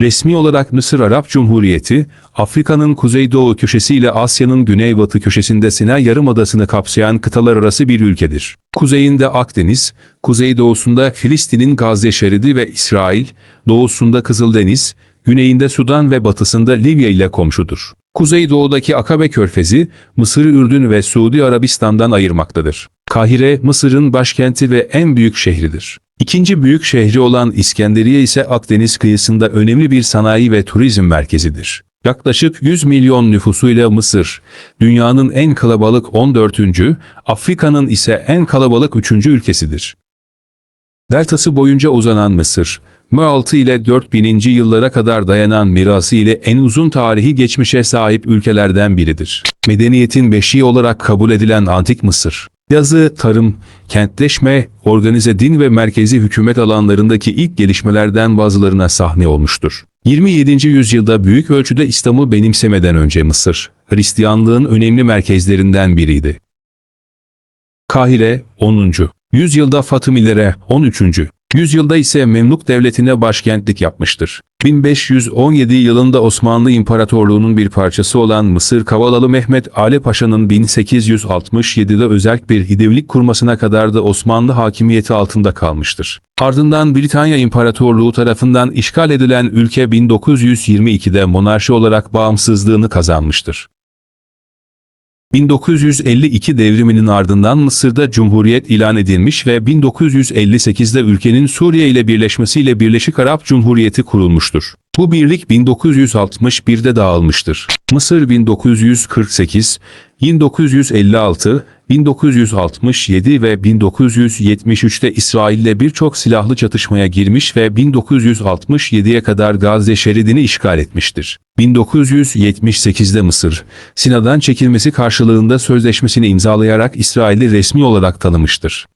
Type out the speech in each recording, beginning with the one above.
Resmi olarak Mısır Arap Cumhuriyeti, Afrika'nın kuzeydoğu köşesi ile Asya'nın güneybatı köşesinde Sina Yarımadası'nı kapsayan kıtalar arası bir ülkedir. Kuzeyinde Akdeniz, kuzeydoğusunda Filistin'in Gazze şeridi ve İsrail, doğusunda Kızıldeniz, güneyinde Sudan ve batısında Libya ile komşudur. Kuzeydoğudaki Akabe Körfezi, Mısır'ı Ürdün ve Suudi Arabistan'dan ayırmaktadır. Kahire, Mısır'ın başkenti ve en büyük şehridir. İkinci büyük şehri olan İskenderiye ise Akdeniz kıyısında önemli bir sanayi ve turizm merkezidir. Yaklaşık 100 milyon nüfusuyla Mısır, dünyanın en kalabalık 14. Afrika'nın ise en kalabalık 3. ülkesidir. Deltası boyunca uzanan Mısır, M6 ile 4000. yıllara kadar dayanan mirası ile en uzun tarihi geçmişe sahip ülkelerden biridir. Medeniyetin beşiği olarak kabul edilen Antik Mısır, yazı, tarım, kentleşme, organize din ve merkezi hükümet alanlarındaki ilk gelişmelerden bazılarına sahne olmuştur. 27. yüzyılda büyük ölçüde İslam'ı benimsemeden önce Mısır, Hristiyanlığın önemli merkezlerinden biriydi. Kahire 10. Yüzyılda Fatımilere 13. Yüzyılda ise Memluk Devleti'ne başkentlik yapmıştır. 1517 yılında Osmanlı İmparatorluğu'nun bir parçası olan Mısır Kavalalı Mehmet Ali Paşa'nın 1867'de özerk bir hidevlik kurmasına kadar da Osmanlı hakimiyeti altında kalmıştır. Ardından Britanya İmparatorluğu tarafından işgal edilen ülke 1922'de monarşi olarak bağımsızlığını kazanmıştır. 1952 devriminin ardından Mısır'da Cumhuriyet ilan edilmiş ve 1958'de ülkenin Suriye ile birleşmesiyle Birleşik Arap Cumhuriyeti kurulmuştur. Bu birlik 1961'de dağılmıştır. Mısır 1948, 1956, 1967 ve 1973'te İsrail'le birçok silahlı çatışmaya girmiş ve 1967'ye kadar Gazze şeridini işgal etmiştir. 1978'de Mısır, Sina'dan çekilmesi karşılığında sözleşmesini imzalayarak İsrail'i resmi olarak tanımıştır.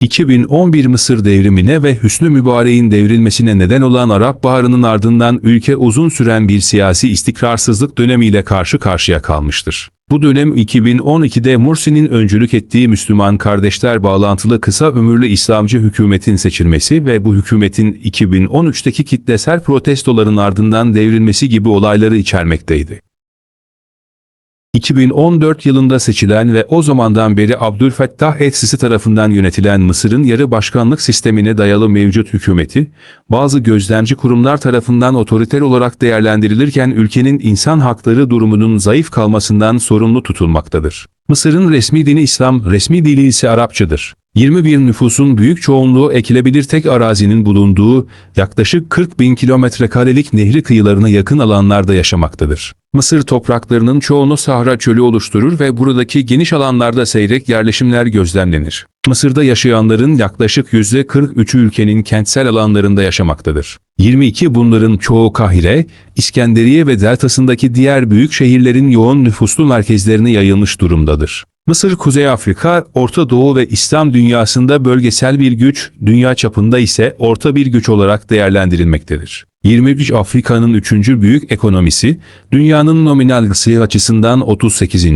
2011 Mısır devrimine ve Hüsnü Mübarek'in devrilmesine neden olan Arap Baharı'nın ardından ülke uzun süren bir siyasi istikrarsızlık dönemiyle karşı karşıya kalmıştır. Bu dönem 2012'de Mursi'nin öncülük ettiği Müslüman kardeşler bağlantılı kısa ömürlü İslamcı hükümetin seçilmesi ve bu hükümetin 2013'teki kitlesel protestoların ardından devrilmesi gibi olayları içermekteydi. 2014 yılında seçilen ve o zamandan beri Abdülfettah el-Sisi tarafından yönetilen Mısır'ın yarı başkanlık sistemine dayalı mevcut hükümeti, bazı gözlemci kurumlar tarafından otoriter olarak değerlendirilirken ülkenin insan hakları durumunun zayıf kalmasından sorumlu tutulmaktadır. Mısır'ın resmi dini İslam, resmi dili ise Arapçadır. 21 nüfusun büyük çoğunluğu ekilebilir tek arazinin bulunduğu yaklaşık 40 bin kilometre karelik nehri kıyılarına yakın alanlarda yaşamaktadır. Mısır topraklarının çoğunu Sahra çölü oluşturur ve buradaki geniş alanlarda seyrek yerleşimler gözlemlenir. Mısır'da yaşayanların yaklaşık %43'ü ülkenin kentsel alanlarında yaşamaktadır. 22 bunların çoğu Kahire, İskenderiye ve deltasındaki diğer büyük şehirlerin yoğun nüfuslu merkezlerine yayılmış durumdadır. Mısır, Kuzey Afrika, Orta Doğu ve İslam dünyasında bölgesel bir güç, dünya çapında ise orta bir güç olarak değerlendirilmektedir. 23 Afrika'nın 3. büyük ekonomisi, dünyanın nominal gısı açısından 38.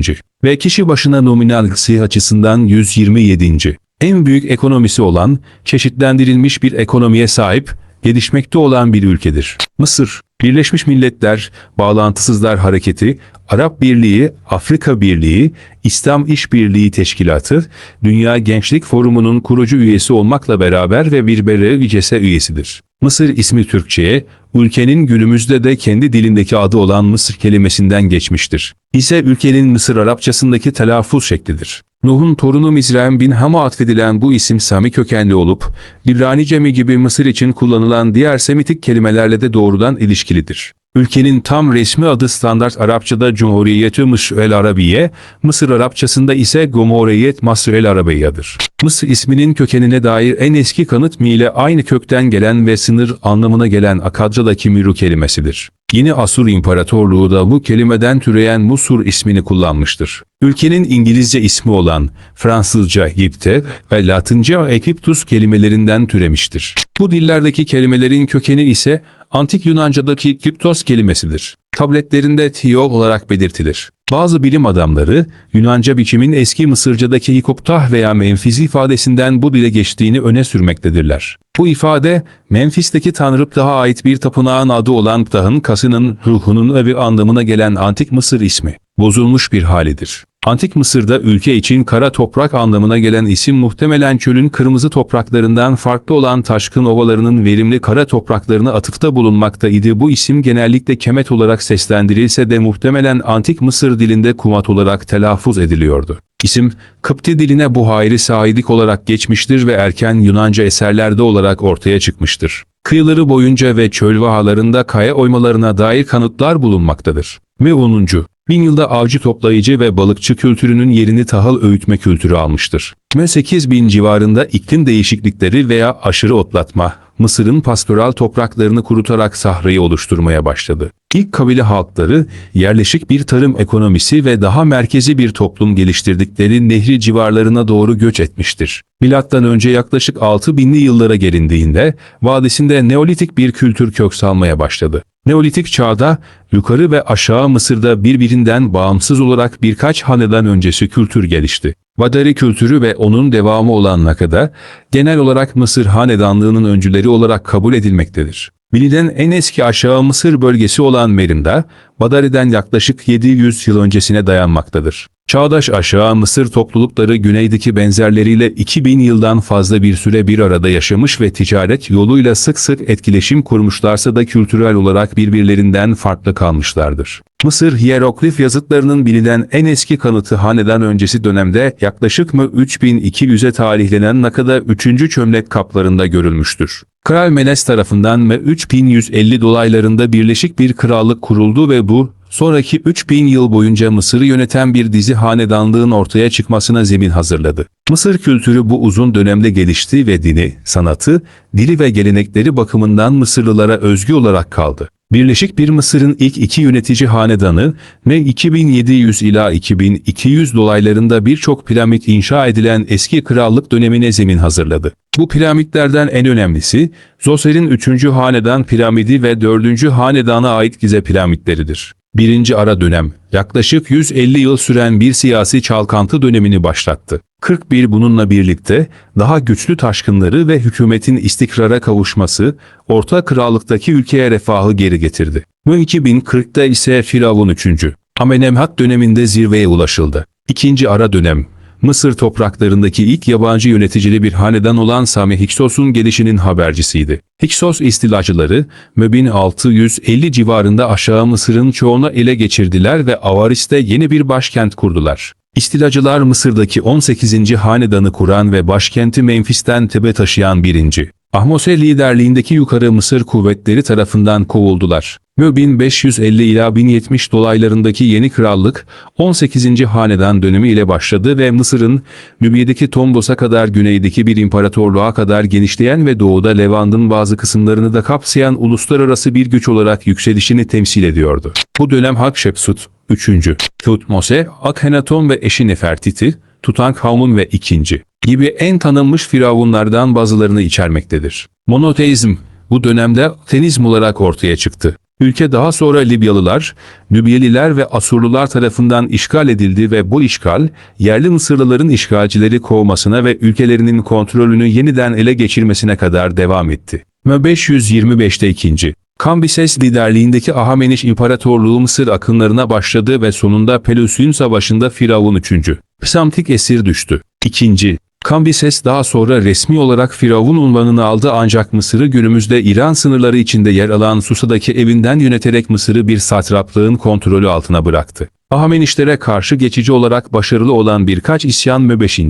ve kişi başına nominal gısı açısından 127. En büyük ekonomisi olan, çeşitlendirilmiş bir ekonomiye sahip, gelişmekte olan bir ülkedir. Mısır, Birleşmiş Milletler, Bağlantısızlar Hareketi, Arap Birliği, Afrika Birliği, İslam İşbirliği Teşkilatı, Dünya Gençlik Forumu'nun kurucu üyesi olmakla beraber ve bir BRÜCES'e üyesidir. Mısır ismi Türkçe'ye, ülkenin günümüzde de kendi dilindeki adı olan Mısır kelimesinden geçmiştir. İse ülkenin Mısır Arapçasındaki telaffuz şeklidir. Nuh'un torunu Mizraim bin Ham'a atfedilen bu isim Sami kökenli olup, İbranice mi gibi Mısır için kullanılan diğer Semitik kelimelerle de doğrudan ilişkilidir. Ülkenin tam resmi adı standart Arapçada Cumhuriyeti Mısır el Arabiye, Mısır Arapçasında ise Cumhuriyet Masr el Arabiye'dir. Mısır isminin kökenine dair en eski kanıt mi ile aynı kökten gelen ve sınır anlamına gelen Akadra'daki Miru kelimesidir. Yeni Asur İmparatorluğu da bu kelimeden türeyen Musur ismini kullanmıştır. Ülkenin İngilizce ismi olan Fransızca Hipte ve Latince Egyptus kelimelerinden türemiştir. Bu dillerdeki kelimelerin kökeni ise Antik Yunanca'daki Kiptos kelimesidir. Tabletlerinde Tio olarak belirtilir. Bazı bilim adamları Yunanca biçimin eski Mısırca'daki Hikoptah veya Memfiz ifadesinden bu dile geçtiğini öne sürmektedirler. Bu ifade Memphis'teki tanrı Ptah'a ait bir tapınağın adı olan Ptah'ın kasının ruhunun evi anlamına gelen Antik Mısır ismi bozulmuş bir halidir. Antik Mısır'da ülke için kara toprak anlamına gelen isim muhtemelen çölün kırmızı topraklarından farklı olan taşkın ovalarının verimli kara topraklarına atıfta bulunmakta idi. Bu isim genellikle kemet olarak seslendirilse de muhtemelen Antik Mısır dilinde kumat olarak telaffuz ediliyordu. İsim, Kıpti diline Buhayri Saidik olarak geçmiştir ve erken Yunanca eserlerde olarak ortaya çıkmıştır. Kıyıları boyunca ve çöl vahalarında kaya oymalarına dair kanıtlar bulunmaktadır. Ve 10. Bin yılda avcı toplayıcı ve balıkçı kültürünün yerini tahıl öğütme kültürü almıştır. Ve 8000 civarında iklim değişiklikleri veya aşırı otlatma, Mısır'ın pastoral topraklarını kurutarak sahrayı oluşturmaya başladı. İlk kabile halkları yerleşik bir tarım ekonomisi ve daha merkezi bir toplum geliştirdikleri nehri civarlarına doğru göç etmiştir. Milattan önce yaklaşık 6000'li yıllara gelindiğinde vadisinde Neolitik bir kültür kök salmaya başladı. Neolitik çağda yukarı ve aşağı Mısır'da birbirinden bağımsız olarak birkaç hanedan öncesi kültür gelişti. Vadari kültürü ve onun devamı olan Nakada, genel olarak Mısır hanedanlığının öncüleri olarak kabul edilmektedir. Bilinen en eski aşağı Mısır bölgesi olan Merim'de, Badari'den yaklaşık 700 yıl öncesine dayanmaktadır. Çağdaş aşağı Mısır toplulukları güneydeki benzerleriyle 2000 yıldan fazla bir süre bir arada yaşamış ve ticaret yoluyla sık sık etkileşim kurmuşlarsa da kültürel olarak birbirlerinden farklı kalmışlardır. Mısır hieroglif yazıtlarının bilinen en eski kanıtı haneden öncesi dönemde yaklaşık mı 3200'e tarihlenen Nakada 3. çömlek kaplarında görülmüştür. Kral Menes tarafından mı 3150 dolaylarında birleşik bir krallık kuruldu ve bu, sonraki 3000 yıl boyunca Mısır'ı yöneten bir dizi hanedanlığın ortaya çıkmasına zemin hazırladı. Mısır kültürü bu uzun dönemde gelişti ve dini, sanatı, dili ve gelenekleri bakımından Mısırlılara özgü olarak kaldı. Birleşik bir Mısır'ın ilk iki yönetici hanedanı ve 2700 ila 2200 dolaylarında birçok piramit inşa edilen eski krallık dönemine zemin hazırladı. Bu piramitlerden en önemlisi Zoser'in 3. hanedan piramidi ve 4. hanedana ait Gize piramitleridir. Birinci ara dönem, yaklaşık 150 yıl süren bir siyasi çalkantı dönemini başlattı. 41 bununla birlikte daha güçlü taşkınları ve hükümetin istikrara kavuşması, Orta Krallık'taki ülkeye refahı geri getirdi. Bu 2040'da ise Firavun 3. Amenemhat döneminde zirveye ulaşıldı. İkinci ara dönem, Mısır topraklarındaki ilk yabancı yöneticili bir hanedan olan Sami Hiksos'un gelişinin habercisiydi. Hiksos istilacıları, Möbin 650 civarında aşağı Mısır'ın çoğunu ele geçirdiler ve Avaris'te yeni bir başkent kurdular. İstilacılar Mısır'daki 18. hanedanı kuran ve başkenti Memphis'ten Tebe taşıyan birinci. Ahmose liderliğindeki yukarı Mısır kuvvetleri tarafından kovuldular. Ve 1550 ila 1070 dolaylarındaki yeni krallık 18. hanedan dönemi ile başladı ve Mısır'ın Nübiye'deki Tombos'a kadar güneydeki bir imparatorluğa kadar genişleyen ve doğuda Levant'ın bazı kısımlarını da kapsayan uluslararası bir güç olarak yükselişini temsil ediyordu. Bu dönem Hatshepsut 3. Tutmose, Akhenaton ve eşi Nefertiti, Tutankhamun ve 2 gibi en tanınmış firavunlardan bazılarını içermektedir. Monoteizm bu dönemde tenizm olarak ortaya çıktı. Ülke daha sonra Libyalılar, Nübyeliler ve Asurlular tarafından işgal edildi ve bu işgal, yerli Mısırlıların işgalcileri kovmasına ve ülkelerinin kontrolünü yeniden ele geçirmesine kadar devam etti. Ve 525'te 2. Kambises liderliğindeki Ahameniş İmparatorluğu Mısır akınlarına başladı ve sonunda Pelus'un savaşında Firavun 3. Psamtik esir düştü. 2. Kambises daha sonra resmi olarak Firavun unvanını aldı ancak Mısır'ı günümüzde İran sınırları içinde yer alan Susa'daki evinden yöneterek Mısır'ı bir satraplığın kontrolü altına bıraktı. Ahamenişlere karşı geçici olarak başarılı olan birkaç isyan ve 5.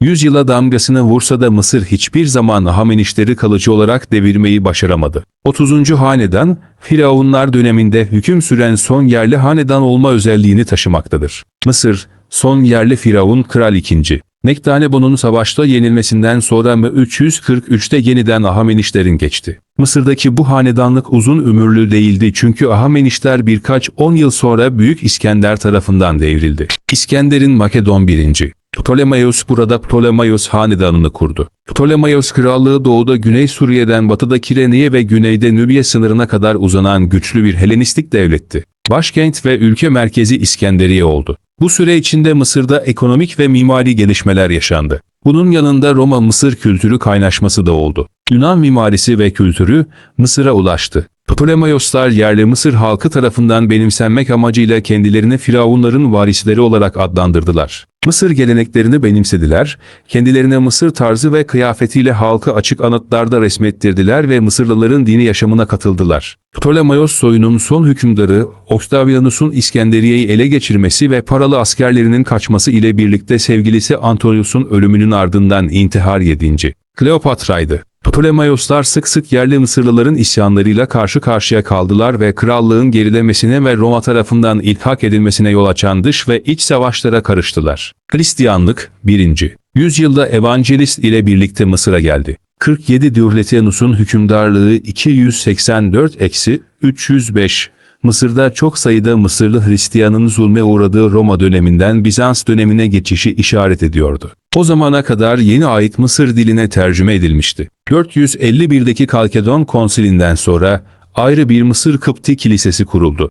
Yüzyıla damgasını vursa da Mısır hiçbir zaman Ahamenişleri kalıcı olarak devirmeyi başaramadı. 30. Hanedan, Firavunlar döneminde hüküm süren son yerli hanedan olma özelliğini taşımaktadır. Mısır, son yerli Firavun Kral II. Nektanebon'un savaşta yenilmesinden sonra mı 343'te yeniden Ahamenişlerin geçti. Mısır'daki bu hanedanlık uzun ömürlü değildi çünkü Ahamenişler birkaç on yıl sonra Büyük İskender tarafından devrildi. İskender'in Makedon 1. Ptolemaios burada Ptolemaios hanedanını kurdu. Ptolemaios krallığı doğuda Güney Suriye'den batıda Kireniye ve güneyde Nübye sınırına kadar uzanan güçlü bir Helenistik devletti. Başkent ve ülke merkezi İskenderiye oldu. Bu süre içinde Mısır'da ekonomik ve mimari gelişmeler yaşandı. Bunun yanında Roma-Mısır kültürü kaynaşması da oldu. Yunan mimarisi ve kültürü Mısır'a ulaştı. Ptolemaioslar yerli Mısır halkı tarafından benimsenmek amacıyla kendilerini firavunların varisleri olarak adlandırdılar. Mısır geleneklerini benimsediler, kendilerine Mısır tarzı ve kıyafetiyle halkı açık anıtlarda resmettirdiler ve Mısırlıların dini yaşamına katıldılar. Ptolemaios soyunun son hükümdarı, Octavianus'un İskenderiye'yi ele geçirmesi ve paralı askerlerinin kaçması ile birlikte sevgilisi Antonius'un ölümünün ardından intihar yedinci. Kleopatra'ydı. Ptolemaioslar sık sık yerli Mısırlıların isyanlarıyla karşı karşıya kaldılar ve krallığın gerilemesine ve Roma tarafından ilhak edilmesine yol açan dış ve iç savaşlara karıştılar. Hristiyanlık 1. Yüzyılda Evangelist ile birlikte Mısır'a geldi. 47 Diocletianus'un hükümdarlığı 284-305 Mısır'da çok sayıda Mısırlı Hristiyanın zulme uğradığı Roma döneminden Bizans dönemine geçişi işaret ediyordu. O zamana kadar yeni ait Mısır diline tercüme edilmişti. 451'deki Kalkedon Konsilinden sonra ayrı bir Mısır Kıpti Kilisesi kuruldu.